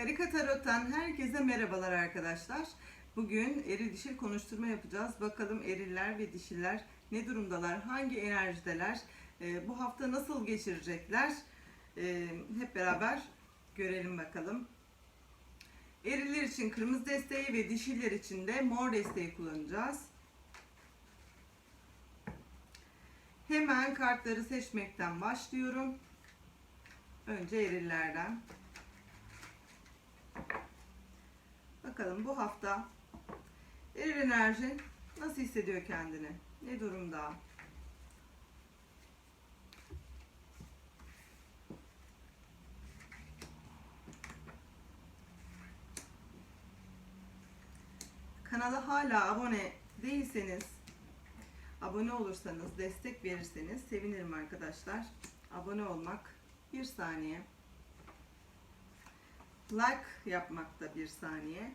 Karika Tarot'tan herkese merhabalar arkadaşlar. Bugün eril dişil konuşturma yapacağız. Bakalım eriller ve dişiller ne durumdalar, hangi enerjideler, e, bu hafta nasıl geçirecekler? E, hep beraber görelim bakalım. Eriller için kırmızı desteği ve dişiller için de mor desteği kullanacağız. Hemen kartları seçmekten başlıyorum. Önce erillerden. Bakalım bu hafta eril enerji nasıl hissediyor kendini? Ne durumda? Kanala hala abone değilseniz abone olursanız, destek verirseniz sevinirim arkadaşlar. Abone olmak bir saniye. Like yapmak da bir saniye.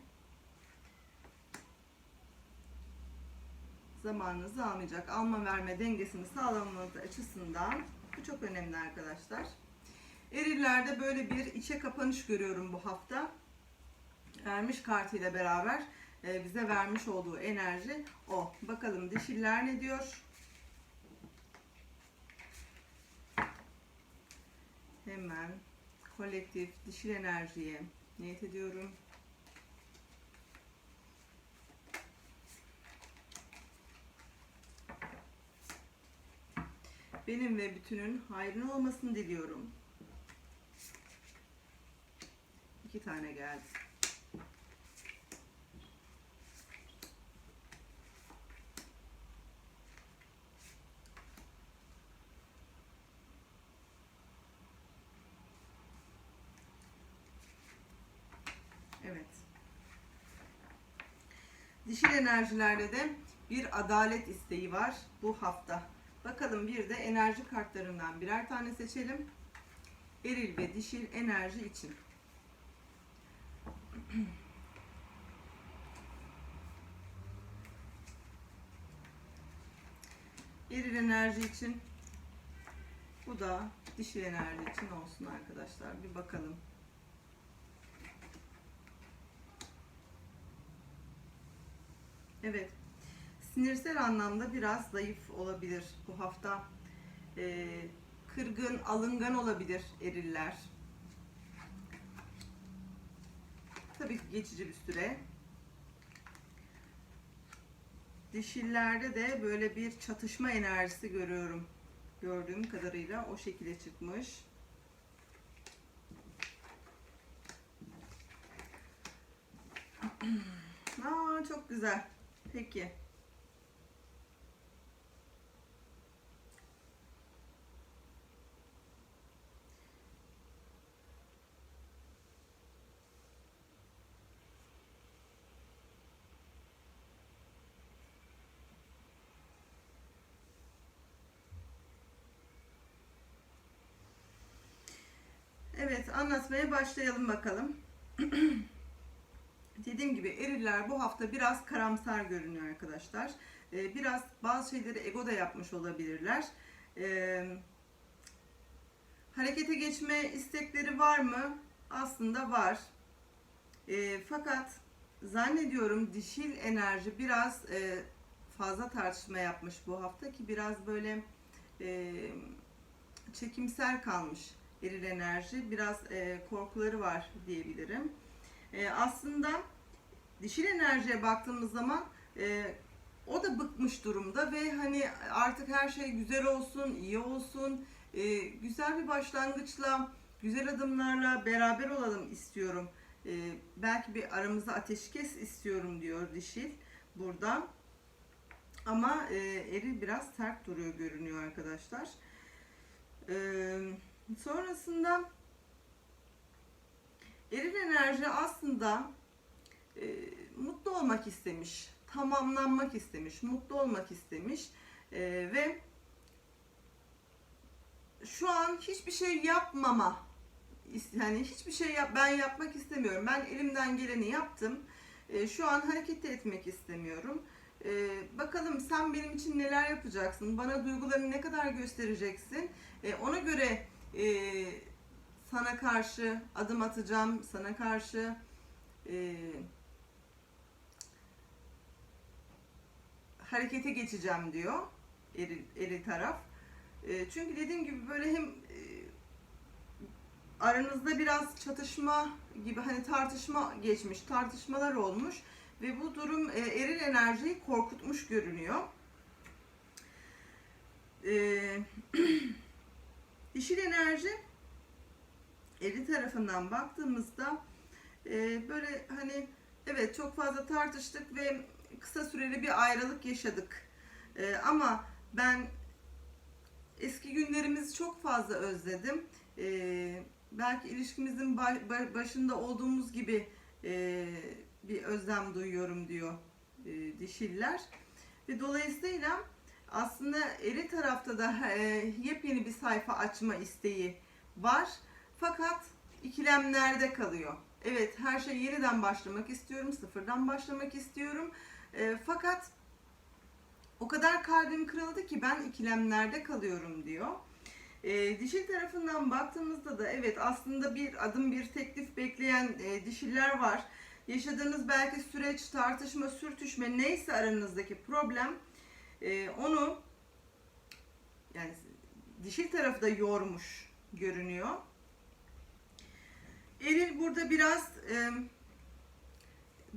Zamanınızı almayacak. Alma verme dengesini sağlamanız açısından bu çok önemli arkadaşlar. Erillerde böyle bir içe kapanış görüyorum bu hafta. Vermiş kartıyla beraber e, bize vermiş olduğu enerji o. Bakalım dişiller ne diyor? Hemen kolektif dişil enerjiye niyet ediyorum. Benim ve bütünün hayrına olmasını diliyorum. İki tane geldi. Evet. Dişil enerjilerde de bir adalet isteği var bu hafta. Bakalım bir de enerji kartlarından birer tane seçelim. Eril ve dişil enerji için. Eril enerji için bu da dişil enerji için olsun arkadaşlar. Bir bakalım. Evet. Sinirsel anlamda biraz zayıf olabilir bu hafta. Ee, kırgın, alıngan olabilir eriller. Tabii geçici bir süre. Dişillerde de böyle bir çatışma enerjisi görüyorum. Gördüğüm kadarıyla o şekilde çıkmış. Aa, çok güzel. Peki. Evet, anlatmaya başlayalım bakalım. Dediğim gibi eriller bu hafta biraz karamsar görünüyor arkadaşlar. Ee, biraz bazı şeyleri ego da yapmış olabilirler. Ee, harekete geçme istekleri var mı? Aslında var. Ee, fakat zannediyorum dişil enerji biraz e, fazla tartışma yapmış bu hafta ki biraz böyle e, çekimsel kalmış eril enerji. Biraz e, korkuları var diyebilirim. Aslında dişil enerjiye baktığımız zaman e, o da bıkmış durumda ve hani artık her şey güzel olsun, iyi olsun, e, güzel bir başlangıçla, güzel adımlarla beraber olalım istiyorum. E, belki bir aramızda ateşkes istiyorum diyor dişil burada. Ama e, eril biraz sert duruyor görünüyor arkadaşlar. E, sonrasında eril enerji aslında e, mutlu olmak istemiş, tamamlanmak istemiş, mutlu olmak istemiş e, ve şu an hiçbir şey yapmama, yani hiçbir şey yap, ben yapmak istemiyorum. Ben elimden geleni yaptım. E, şu an hareket etmek istemiyorum. E, bakalım sen benim için neler yapacaksın? Bana duygularını ne kadar göstereceksin? E, ona göre e, sana karşı adım atacağım, sana karşı e, harekete geçeceğim diyor eril, eril taraf. E, çünkü dediğim gibi böyle hem e, aranızda biraz çatışma gibi hani tartışma geçmiş, tartışmalar olmuş ve bu durum e, eril enerjiyi korkutmuş görünüyor. E, dişil enerji eril tarafından baktığımızda e, böyle hani evet çok fazla tartıştık ve kısa süreli bir ayrılık yaşadık. E, ama ben eski günlerimizi çok fazla özledim. E, belki ilişkimizin ba- ba- başında olduğumuz gibi e, bir özlem duyuyorum diyor e, dişiller. Ve dolayısıyla aslında eri tarafta da e, yepyeni bir sayfa açma isteği var. Fakat ikilemlerde kalıyor. Evet her şey yeniden başlamak istiyorum, sıfırdan başlamak istiyorum. E, fakat o kadar kalbim kırıldı ki ben ikilemlerde kalıyorum diyor. E, dişil tarafından baktığımızda da evet aslında bir adım bir teklif bekleyen e, dişiller var. Yaşadığınız belki süreç, tartışma, sürtüşme neyse aranızdaki problem e, onu yani dişil tarafı da yormuş görünüyor. Eril burada biraz e,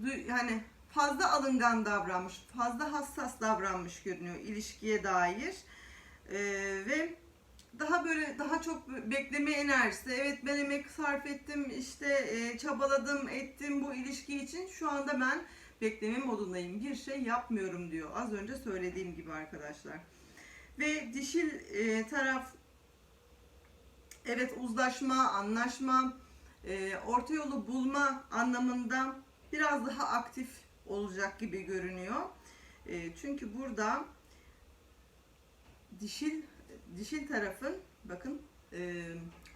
du- hani fazla alıngan davranmış, fazla hassas davranmış görünüyor ilişkiye dair. E, ve daha böyle daha çok bekleme enerjisi. Evet ben emek sarf ettim, işte e, çabaladım, ettim bu ilişki için. Şu anda ben bekleme modundayım. Bir şey yapmıyorum diyor. Az önce söylediğim gibi arkadaşlar. Ve dişil e, taraf evet uzlaşma, anlaşma, e, orta yolu bulma anlamında biraz daha aktif olacak gibi görünüyor. E, çünkü burada dişil dişil tarafın bakın e,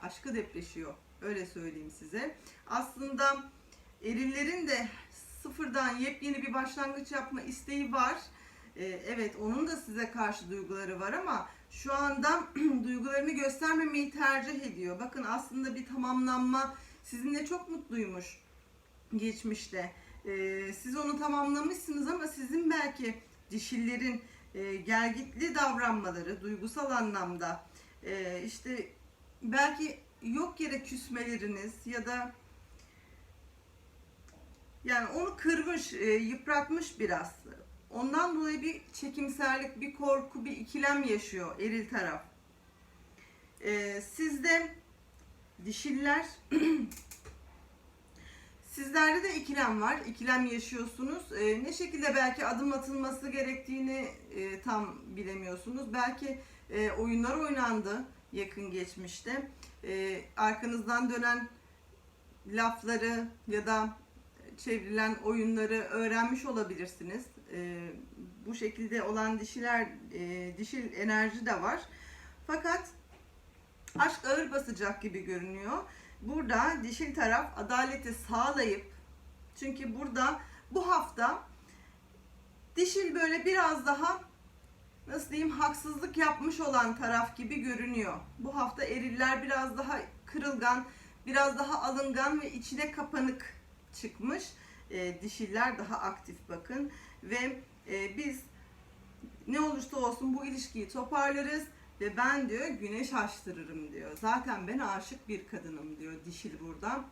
aşkı depreşiyor. Öyle söyleyeyim size. Aslında erillerin de sıfırdan yepyeni bir başlangıç yapma isteği var. E, evet onun da size karşı duyguları var ama şu anda duygularını göstermemeyi tercih ediyor. Bakın aslında bir tamamlanma sizinle çok mutluymuş geçmişte. E, siz onu tamamlamışsınız ama sizin belki dişillerin e, gelgitli davranmaları duygusal anlamda e, işte belki yok yere küsmeleriniz ya da yani onu kırmış, e, yıpratmış biraz. Ondan dolayı bir çekimserlik, bir korku, bir ikilem yaşıyor eril taraf. E, sizde dişiller Sizlerde de ikilem var. İkilem yaşıyorsunuz. E, ne şekilde belki adım atılması gerektiğini e, tam bilemiyorsunuz. Belki e, oyunlar oynandı yakın geçmişte. E, arkanızdan dönen lafları ya da çevrilen oyunları öğrenmiş olabilirsiniz. E, bu şekilde olan dişiler, e, dişil enerji de var. Fakat aşk ağır basacak gibi görünüyor. Burada dişil taraf adaleti sağlayıp çünkü burada bu hafta dişil böyle biraz daha nasıl diyeyim haksızlık yapmış olan taraf gibi görünüyor. Bu hafta eriller biraz daha kırılgan, biraz daha alıngan ve içine kapanık çıkmış. E, dişiller daha aktif bakın ve e, biz ne olursa olsun bu ilişkiyi toparlarız ve ben diyor güneş açtırırım diyor. Zaten ben aşık bir kadınım diyor dişil burada.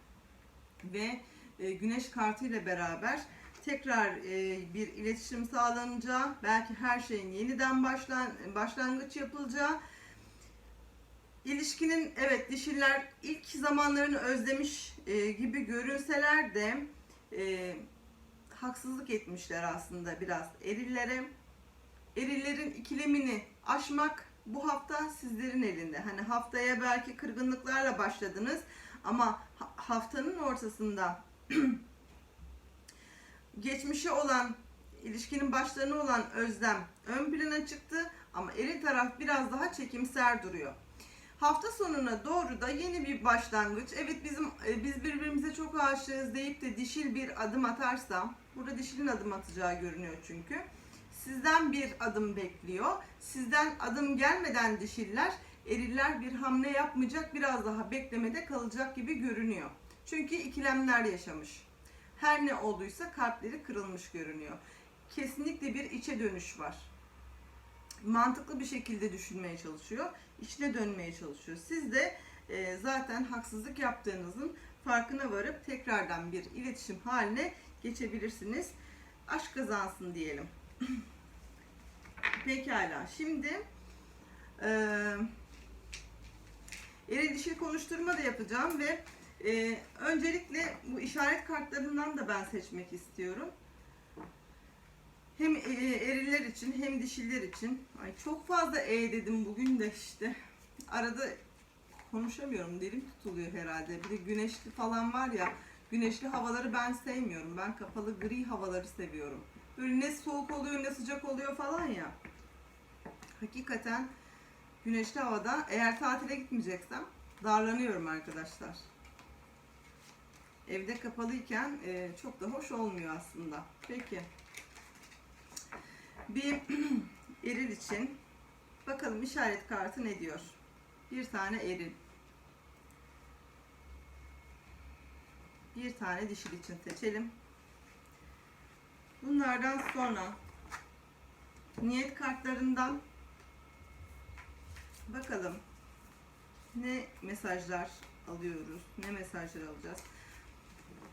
Ve e, güneş kartıyla beraber tekrar e, bir iletişim sağlanacağı, belki her şeyin yeniden başlan başlangıç yapılacağı İlişkinin evet dişiller ilk zamanlarını özlemiş e, gibi görünseler de e, haksızlık etmişler aslında biraz erillere. Erillerin ikilemini aşmak bu hafta sizlerin elinde. Hani haftaya belki kırgınlıklarla başladınız ama ha- haftanın ortasında geçmişi olan ilişkinin başlarına olan özlem ön plana çıktı ama eril taraf biraz daha çekimser duruyor. Hafta sonuna doğru da yeni bir başlangıç. Evet bizim e, biz birbirimize çok aşığız deyip de dişil bir adım atarsam, burada dişilin adım atacağı görünüyor çünkü. Sizden bir adım bekliyor. Sizden adım gelmeden dişiller eriller bir hamle yapmayacak, biraz daha beklemede kalacak gibi görünüyor. Çünkü ikilemler yaşamış. Her ne olduysa kalpleri kırılmış görünüyor. Kesinlikle bir içe dönüş var. Mantıklı bir şekilde düşünmeye çalışıyor. içine dönmeye çalışıyor. Siz de e, zaten haksızlık yaptığınızın farkına varıp tekrardan bir iletişim haline geçebilirsiniz. Aşk kazansın diyelim. Pekala. Şimdi eee eril dişil konuşturma da yapacağım ve e, öncelikle bu işaret kartlarından da ben seçmek istiyorum. Hem e, eriller için hem dişiller için. Ay çok fazla e dedim bugün de işte. Arada konuşamıyorum. Dilim tutuluyor herhalde. Bir de güneşli falan var ya. Güneşli havaları ben sevmiyorum. Ben kapalı gri havaları seviyorum. Böyle ne soğuk oluyor ne sıcak oluyor falan ya. Hakikaten güneşli havada eğer tatile gitmeyeceksem darlanıyorum arkadaşlar. Evde kapalıyken e, çok da hoş olmuyor aslında. Peki. Bir eril için bakalım işaret kartı ne diyor? Bir tane eril. Bir tane dişil için seçelim. Bunlardan sonra niyet kartlarından bakalım ne mesajlar alıyoruz, ne mesajlar alacağız.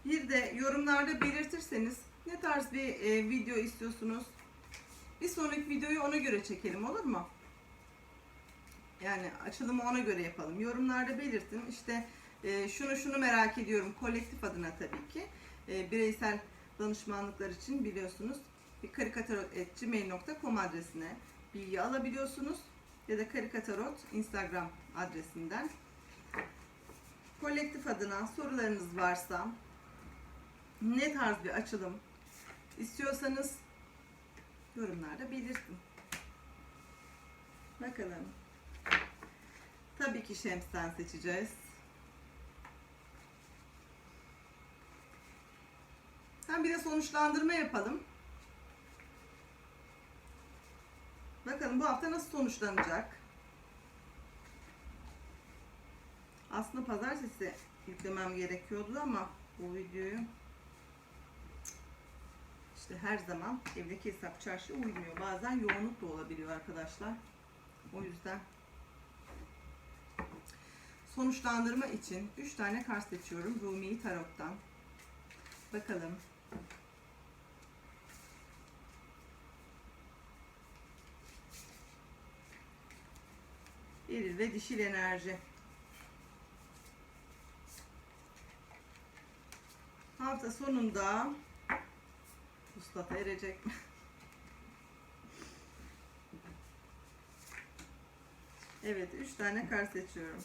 Bir de yorumlarda belirtirseniz ne tarz bir e, video istiyorsunuz? Bir sonraki videoyu ona göre çekelim olur mu? Yani açılımı ona göre yapalım. Yorumlarda belirtin. İşte e, şunu şunu merak ediyorum kolektif adına tabii ki. E, bireysel danışmanlıklar için biliyorsunuz bir karikatarot.gmail.com adresine bilgi alabiliyorsunuz. Ya da karikatarot Instagram adresinden. Kolektif adına sorularınız varsa ne tarz bir açılım istiyorsanız yorumlarda belirtin. Bakalım. Tabii ki Şems'ten seçeceğiz. Hem bir de sonuçlandırma yapalım. Bakalım bu hafta nasıl sonuçlanacak? Aslında pazartesi yüklemem gerekiyordu ama bu videoyu işte her zaman evdeki hesap çarşı uymuyor. Bazen yoğunluk da olabiliyor arkadaşlar. O yüzden sonuçlandırma için 3 tane kart seçiyorum. Rumi Tarot'tan. Bakalım. Eril ve dişil enerji. Hafta sonunda Mustafa erecek mi? Evet, üç tane kart seçiyorum.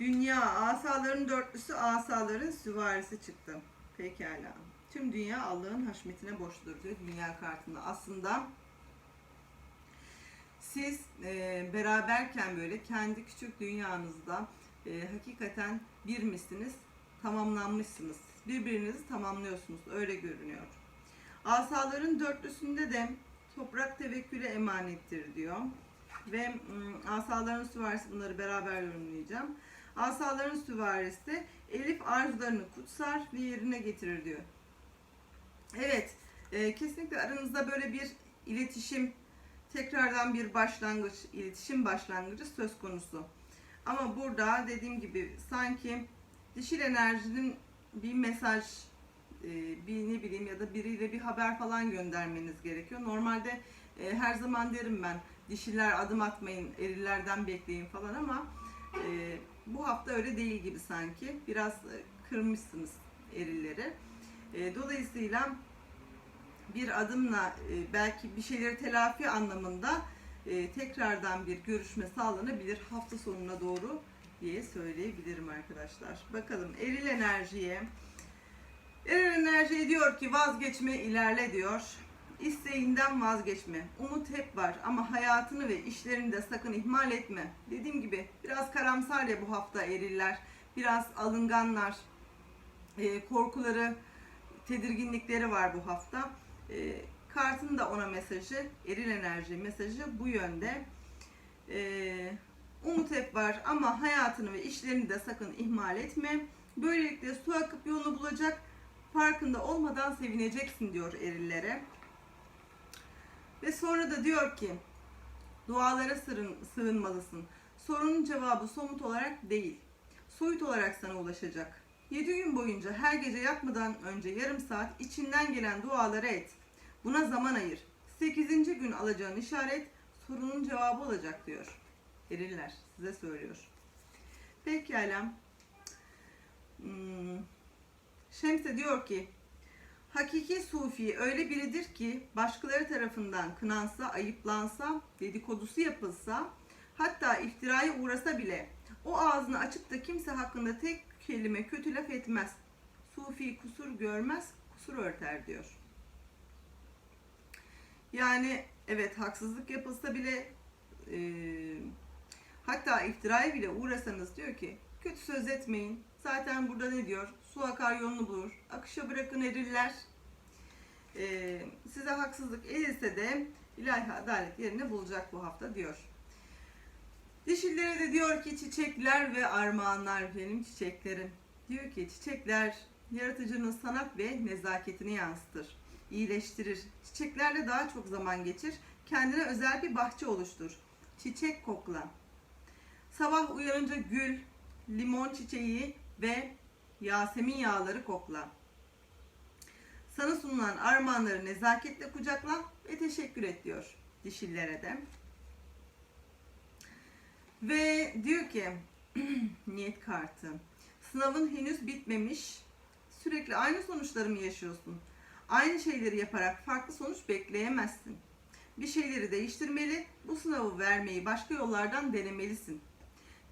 Dünya asaların dörtlüsü asaların süvarisi çıktı. Pekala. Tüm dünya Allah'ın haşmetine borçludur diyor dünya kartında. Aslında siz e, beraberken böyle kendi küçük dünyanızda e, hakikaten bir misiniz? Tamamlanmışsınız. Birbirinizi tamamlıyorsunuz. Öyle görünüyor. Asaların dörtlüsünde de toprak tevekküle emanettir diyor. Ve mm, asaların süvarisi bunları beraber yorumlayacağım. Asaların süvarisi Elif arzularını kutsar ve yerine getirir diyor. Evet, e, kesinlikle aranızda böyle bir iletişim, tekrardan bir başlangıç, iletişim başlangıcı söz konusu. Ama burada dediğim gibi sanki dişil enerjinin bir mesaj, e, bir ne bileyim ya da biriyle bir haber falan göndermeniz gerekiyor. Normalde e, her zaman derim ben dişiler adım atmayın, erillerden bekleyin falan ama e, bu hafta öyle değil gibi sanki. Biraz e, kırmışsınız erilleri. E, dolayısıyla bir adımla e, belki bir şeyleri telafi anlamında tekrardan bir görüşme sağlanabilir hafta sonuna doğru diye söyleyebilirim arkadaşlar. Bakalım eril enerjiye. Eril enerji diyor ki vazgeçme ilerle diyor. İsteğinden vazgeçme. Umut hep var ama hayatını ve işlerini de sakın ihmal etme. Dediğim gibi biraz karamsar ya bu hafta eriller. Biraz alınganlar. E, korkuları tedirginlikleri var bu hafta. E, kartın da ona mesajı, eril enerji mesajı bu yönde. E, umut hep var ama hayatını ve işlerini de sakın ihmal etme. Böylelikle su akıp yolunu bulacak. Farkında olmadan sevineceksin diyor erillere. Ve sonra da diyor ki dualara sığın, sığınmalısın. Sorunun cevabı somut olarak değil, soyut olarak sana ulaşacak. 7 gün boyunca her gece yatmadan önce yarım saat içinden gelen duaları et. Buna zaman ayır. 8. gün alacağın işaret sorunun cevabı olacak diyor. Eriller size söylüyor. Pekala. Hmm. Şems de diyor ki Hakiki sufi öyle biridir ki başkaları tarafından kınansa, ayıplansa, dedikodusu yapılsa, hatta iftiraya uğrasa bile o ağzını açıp da kimse hakkında tek kelime kötü laf etmez. Sufi kusur görmez, kusur örter diyor. Yani evet haksızlık yapılsa bile e, hatta iftiraya bile uğrasanız diyor ki kötü söz etmeyin. Zaten burada ne diyor? Su akar yolunu bulur. Akışa bırakın eriller. E, size haksızlık edilse de ilahi adalet yerini bulacak bu hafta diyor. Dişillere de diyor ki çiçekler ve armağanlar benim çiçeklerim. Diyor ki çiçekler yaratıcının sanat ve nezaketini yansıtır, iyileştirir. Çiçeklerle daha çok zaman geçir, kendine özel bir bahçe oluştur. Çiçek kokla. Sabah uyanınca gül, limon çiçeği ve yasemin yağları kokla. Sana sunulan armağanları nezaketle kucakla ve teşekkür et diyor dişillere de. Ve diyor ki niyet kartı. Sınavın henüz bitmemiş. Sürekli aynı sonuçları mı yaşıyorsun? Aynı şeyleri yaparak farklı sonuç bekleyemezsin. Bir şeyleri değiştirmeli, bu sınavı vermeyi başka yollardan denemelisin.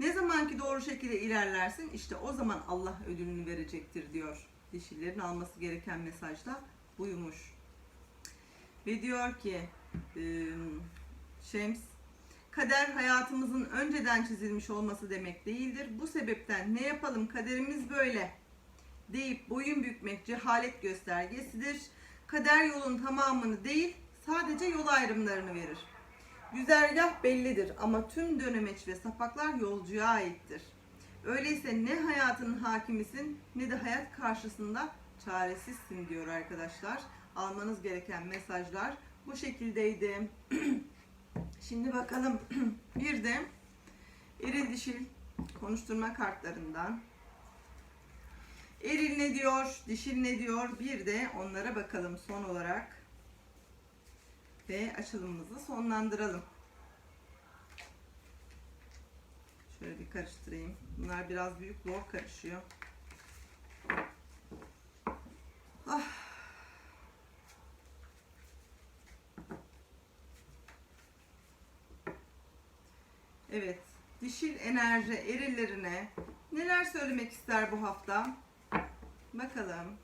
Ne zaman ki doğru şekilde ilerlersin, işte o zaman Allah ödülünü verecektir diyor. Dişillerin alması gereken mesajda buymuş. Ve diyor ki Şems, Kader hayatımızın önceden çizilmiş olması demek değildir. Bu sebepten ne yapalım kaderimiz böyle deyip boyun bükmek cehalet göstergesidir. Kader yolun tamamını değil sadece yol ayrımlarını verir. Güzergah bellidir ama tüm dönemeç ve sapaklar yolcuya aittir. Öyleyse ne hayatın hakimisin ne de hayat karşısında çaresizsin diyor arkadaşlar. Almanız gereken mesajlar bu şekildeydi. Şimdi bakalım bir de eril dişil konuşturma kartlarından. Eril ne diyor, dişil ne diyor bir de onlara bakalım son olarak. Ve açılımımızı sonlandıralım. Şöyle bir karıştırayım. Bunlar biraz büyük zor karışıyor. Ah. Evet, dişil enerji erillerine neler söylemek ister bu hafta? Bakalım.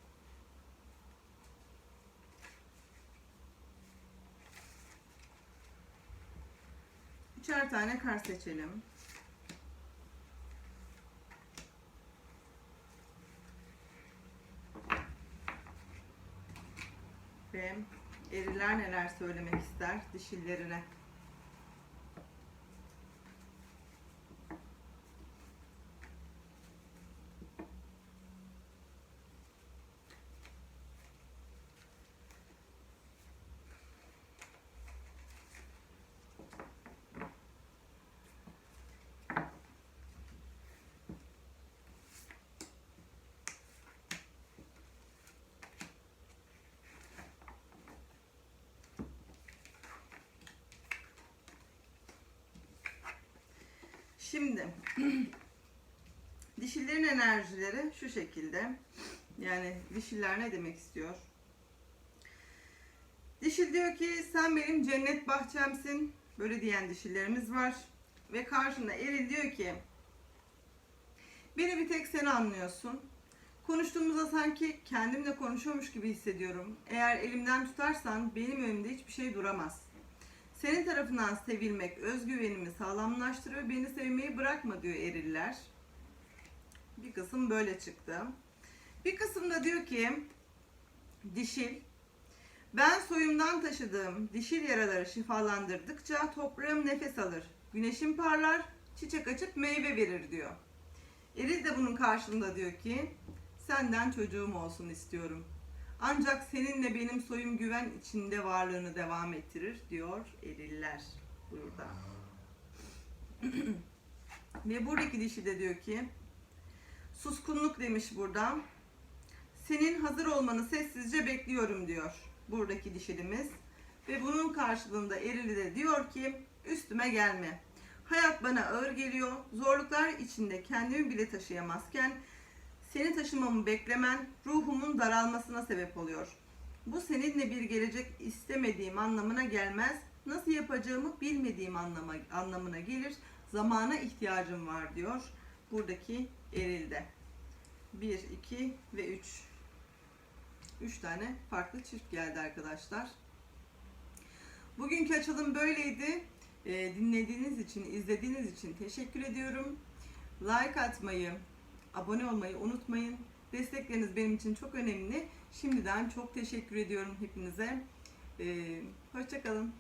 Üçer tane kar seçelim. Ve eriler neler söylemek ister dişillerine? Şimdi dişillerin enerjileri şu şekilde. Yani dişiller ne demek istiyor? Dişil diyor ki sen benim cennet bahçemsin. Böyle diyen dişillerimiz var. Ve karşında eril diyor ki beni bir tek sen anlıyorsun. Konuştuğumuzda sanki kendimle konuşuyormuş gibi hissediyorum. Eğer elimden tutarsan benim önümde hiçbir şey duramaz. Senin tarafından sevilmek özgüvenimi sağlamlaştırıyor. Beni sevmeyi bırakma diyor eriller. Bir kısım böyle çıktı. Bir kısım da diyor ki Dişil. Ben soyumdan taşıdığım dişil yaraları şifalandırdıkça toprağım nefes alır. Güneşim parlar, çiçek açıp meyve verir diyor. Eril de bunun karşılığında diyor ki senden çocuğum olsun istiyorum. Ancak seninle benim soyum güven içinde varlığını devam ettirir diyor eriller burada. Ve buradaki dişi de diyor ki suskunluk demiş burada. Senin hazır olmanı sessizce bekliyorum diyor buradaki dişilimiz. Ve bunun karşılığında erili de diyor ki üstüme gelme. Hayat bana ağır geliyor. Zorluklar içinde kendimi bile taşıyamazken seni taşımamı beklemen ruhumun daralmasına sebep oluyor. Bu seninle bir gelecek istemediğim anlamına gelmez. Nasıl yapacağımı bilmediğim anlama, anlamına gelir. Zamana ihtiyacım var diyor buradaki erilde. 1, 2 ve 3. 3 tane farklı çift geldi arkadaşlar. Bugünkü açılım böyleydi. Ee, dinlediğiniz için, izlediğiniz için teşekkür ediyorum. Like atmayı, abone olmayı unutmayın. Destekleriniz benim için çok önemli. Şimdiden çok teşekkür ediyorum hepinize. Ee, Hoşçakalın.